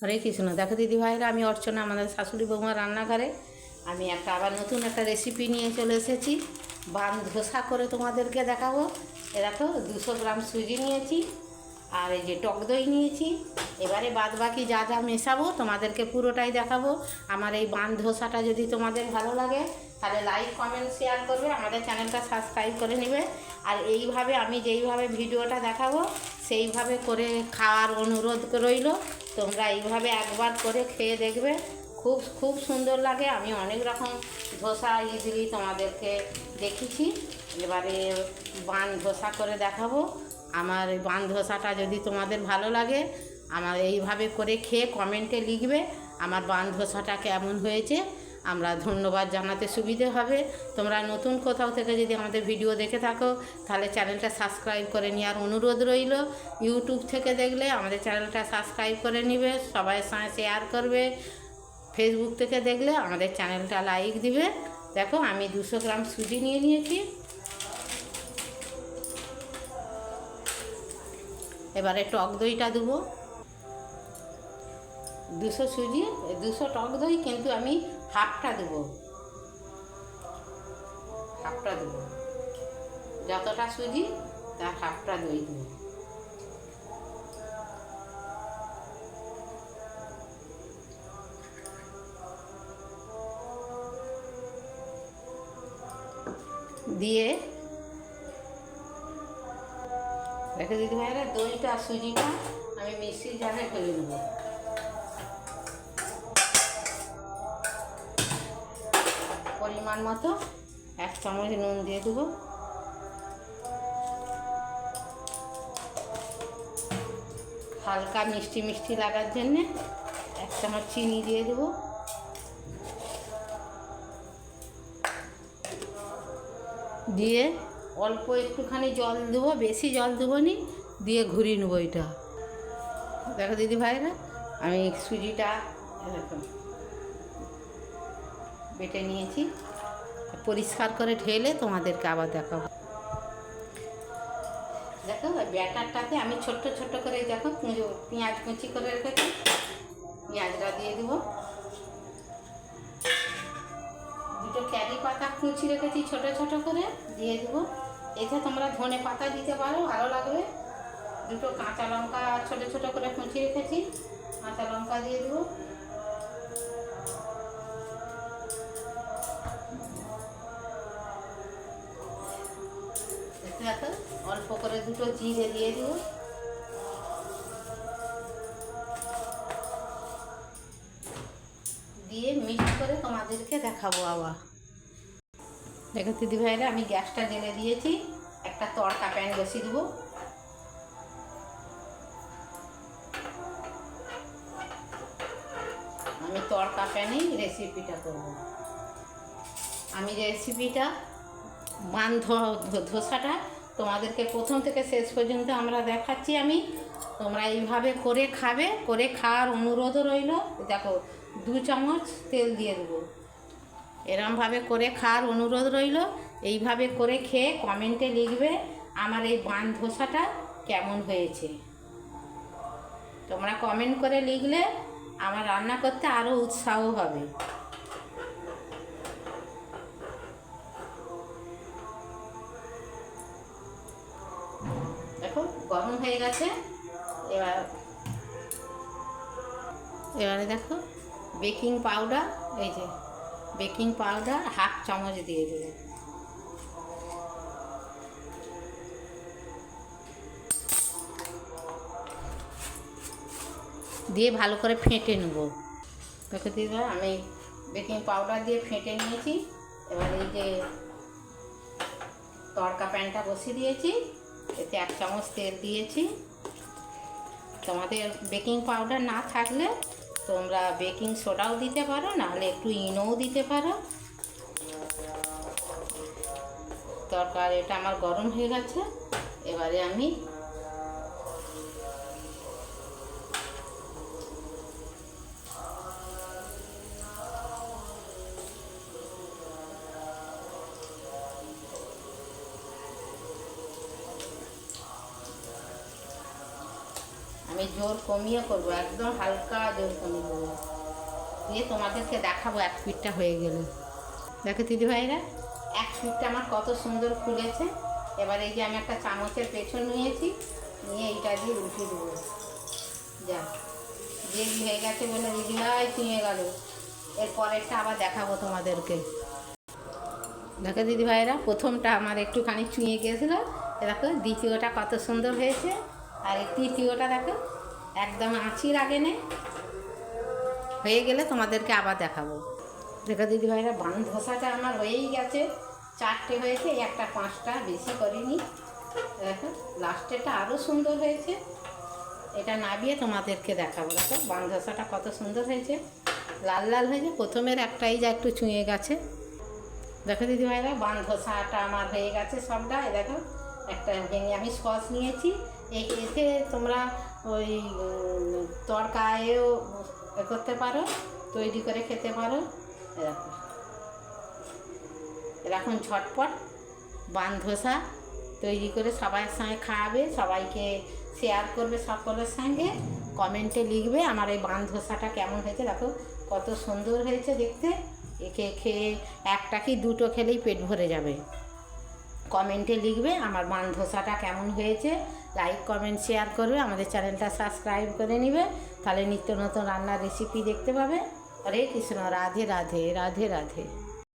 হরে কৃষ্ণ দেখো দিদি ভাইরা, আমি অর্চনা, আমাদের শাশুড়ি বৌমার রান্নাঘরে। আমি একটা আবার নতুন একটা রেসিপি নিয়ে চলে এসেছি। বান ধোসা করে তোমাদেরকে দেখাবো। এ দেখো, দুশো গ্রাম সুজি নিয়েছি, আর এই যে টক দই নিয়েছি। এবারে বাদ বাকি যা যা মেশাবো তোমাদেরকে পুরোটাই দেখাবো। আমার এই বান ধোসাটা যদি তোমাদের ভালো লাগে, তাহলে লাইক কমেন্ট শেয়ার করবে। আমাদের চ্যানেলটা সাবস্ক্রাইব করে নেবে। আর এইভাবে আমি যেইভাবে ভিডিওটা দেখাবো, সেইভাবে করে খাওয়ার অনুরোধ রইল। তোমরা এইভাবে একবার করে খেয়ে দেখবে। খুব খুব সুন্দর লাগে। আমি অনেক রকম ধোসা ইডলি তোমাদেরকে দেখেছি এবারে বান ধোসা করে দেখাবো। আমার এই বান ধোসাটা যদি তোমাদের ভালো লাগে, আমার এইভাবে করে খেয়ে কমেন্টে লিখবে আমার বান ধোসাটা কেমন হয়েছে। আমরা ধন্যবাদ জানাতে সুবিধে হবে। তোমরা নতুন কোথাও থেকে যদি আমাদের ভিডিও দেখে থাকো, তাহলে চ্যানেলটা সাবস্ক্রাইব করে নেওয়ার অনুরোধ রইল। ইউটিউব থেকে দেখলে আমাদের চ্যানেলটা সাবস্ক্রাইব করে নিবে সবাইয়ের সঙ্গে শেয়ার করবে। ফেসবুক থেকে দেখলে আমাদের চ্যানেলটা লাইক দিবে। দেখো, আমি দুশো গ্রাম সুজি নিয়ে নিয়েছি। এবারে টক দইটা দেবো। দুশো সুজি, দুশো টক দই, কিন্তু আমি হাফটা দেবো। হাফটা দেবো। যতটা সুজি, তার হাফটা দই দেবো। দিয়ে দেখে দিদি ভাইরা দইটা, সুজিটা আমি মিক্সির জারে ফেলে নেব পরিমাণ মতো এক চামচ নুন দিয়ে দেবো। হালকা মিষ্টি মিষ্টি লাগার জন্যে এক চামচ চিনি দিয়ে দেবো। দিয়ে অল্প একটুখানি জল দেবো, বেশি জল দেবো নি, দিয়ে ঘুরিয়ে নেব এটা। দেখো দিদি ভাইরা, আমি সুজিটা এরকম বেটে নিয়েছি। পরিষ্কার করে ঢেলে তোমাদেরকে আবার দেখাবো। দেখো ব্যাটারটাতে আমি ছোট্ট ছোট্ট করে দেখো পেঁয়াজ কুচি করে রেখেছি। পেঁয়াজটা দিয়ে দেবো। দুটো ক্যারি পাতা কুচি রেখেছি ছোট ছোট করে, দিয়ে দেবো। এতে তোমরা ধনে পাতা দিতে পারো, ভালো লাগবে। দুটো কাঁচা লঙ্কা ছোট ছোট করে কুচি রেখেছি। কাঁচা লঙ্কা দিয়ে দেবো। অল্প করে দুটো জিরে দিয়ে দিব। দিয়ে মিক্স করে তোমাদেরকে দেখাবো আবার। দেখো দিদি ভাইরা, আমি গ্যাসটা জ্বেলে দিয়েছি। একটা তড়কা প্যান বসিয়ে দেবো। আমি তড়কা প্যানেই রেসিপিটা করব। আমি রেসিপিটা মান ধ- ধ- ধোসাটা তোমাদেরকে প্রথম থেকে শেষ পর্যন্ত আমরা দেখাচ্ছি আমি। তোমরা এইভাবে করে খাবে, করে খাওয়ার অনুরোধও রইল। দেখো, দু চামচ তেল দিয়ে দেবো। এরমভাবে করে খাওয়ার অনুরোধ রইল। এইভাবে করে খেয়ে কমেন্টে লিখবে আমার এই বান ধোসাটা কেমন হয়েছে। তোমরা কমেন্ট করে লিখলে আমার রান্না করতে আরও উৎসাহ হবে। গরম হয়ে গেছে। এবার এবারে দেখো, বেকিং পাউডার, এই যে বেকিং পাউডার হাফ চামচ দিয়ে দেবো। দিয়ে ভালো করে ফেটে নেব। দেখো দিদা, আমি বেকিং পাউডার দিয়ে ফেটে নিয়েছি। এবার এই যে তড়কা প্যানটা বসিয়ে দিয়েছি। এতে এক চামচ তেল দিয়েছি। তোমাদের বেকিং পাউডার না থাকলে তোমরা বেকিং সোডাও দিতে পারো, নাহলে একটু ইনোও দিতে পারো। তরকারি এটা আমার গরম হয়ে গেছে। এবারে আমি আমি জোর কমিয়ে করব, একদম হালকা জোর কমিয়ে দেবো দিয়ে তোমাদেরকে দেখাবো এক ফিটটা হয়ে গেলে। দেখো দিদি ভাইরা, এক ফিটটা আমার কত সুন্দর ফুলেছে। এবার এই যে আমি একটা চামচের পেছন নিয়েছি, নিয়ে এইটা দিয়ে উঠিয়ে দেবো। যা যে হয়ে গেছে বলে দিদি ভাই চুঁয়ে গেল। এর পরেরটা আবার দেখাবো তোমাদেরকে। দেখো দিদি ভাইরা, প্রথমটা আমার একটুখানি চুঁয়ে গিয়েছিল। এ দেখো, দ্বিতীয়টা কত সুন্দর হয়েছে। আর এই তৃতীয়টা দেখো, একদম আঁচির আগে নে হয়ে গেলে তোমাদেরকে আবার দেখাবো। দেখো দিদি ভাইরা বান ধোসাটা আমার হয়েই গেছে। চারটে হয়েছে একটা পাঁচটা বেশি করিনি। দেখো লাস্টেরটা আরও সুন্দর হয়েছে। এটা নাবিয়ে তোমাদেরকে দেখাবো। দেখো, বান ধোসাটা কত সুন্দর হয়েছে। লাল লাল হয়েছে, প্রথমের একটাই যা একটু চুঁয়ে গেছে। দেখো দিদি ভাইরা বান ধোসাটা আমার হয়ে গেছে সবটা। দেখো, একটা ভেঙে আমি সস নিয়েছি। এতে তোমরা ওই তরকায়ও করতে পারো, তৈরি করে খেতে পারো। এরকম এরকম ঝটপট বান ধোসা তৈরি করে সবার সঙ্গে খাওয়াবে, সবাইকে শেয়ার করবে সকলের সঙ্গে। কমেন্টে লিখবে আমার এই বান ধোসাটা কেমন হয়েছে। দেখো, কত সুন্দর হয়েছে দেখতে। একে খেয়ে একটা কি দুটো খেলেই পেট ভরে যাবে। কমেন্টে লিখবে আমার মান ধোসাটা কেমন হয়েছে। লাইক কমেন্ট শেয়ার করবে, আমাদের চ্যানেলটা সাবস্ক্রাইব করে নেবে। তাহলে নিত্য নতুন রান্নার রেসিপি দেখতে পাবে। হরে কৃষ্ণ, রাধে রাধে রাধে রাধে।